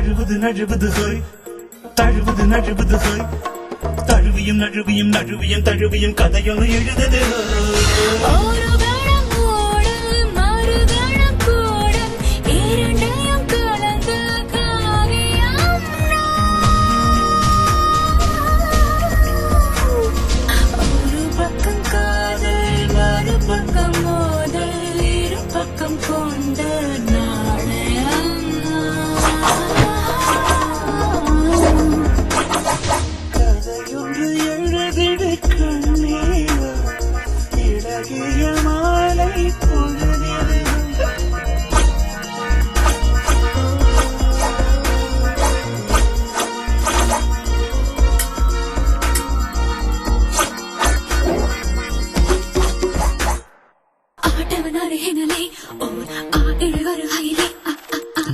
நழுவுது நழுவுது ஹோய். தழுவுது நழுவுது ஹோய். தழுவியும் நழுவியும் நழுவியும் தழுவியும் கதையொன்று எழுதுது பக்கம் கொண்ட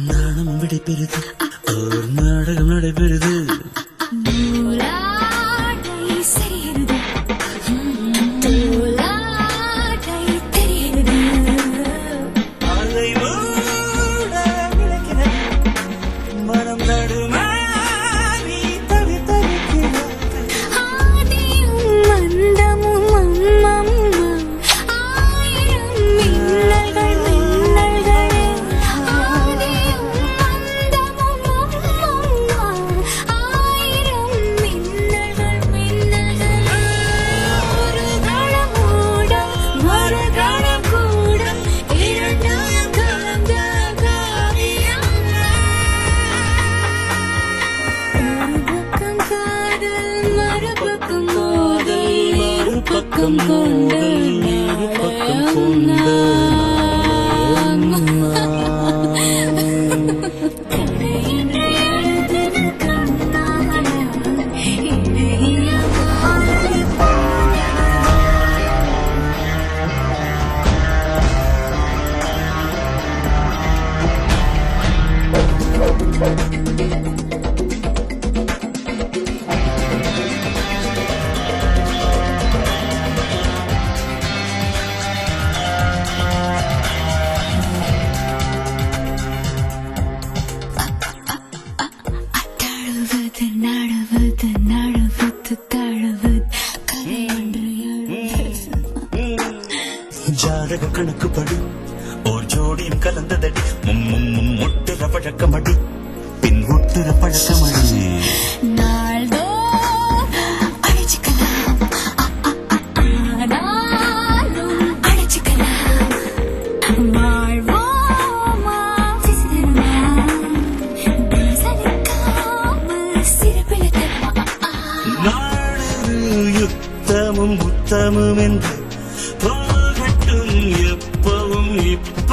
நாணம் விடைபெறுது. ஒரு நாடகம் நடைபெறுது. மறுபக்கம் மோதல் மறுபக்கம் கொண்டு மறுபக்கம் கொண்டு. இரவு கணக்கு படி. ஓர் ஜோடியும் கலந்ததடி. மும் மும் மும் முட்டுற பழக்கமடி. பின் ஒட்டுற பழக்கமடி. யுத்தமும் உத்தமும் என்று yapalım yapalım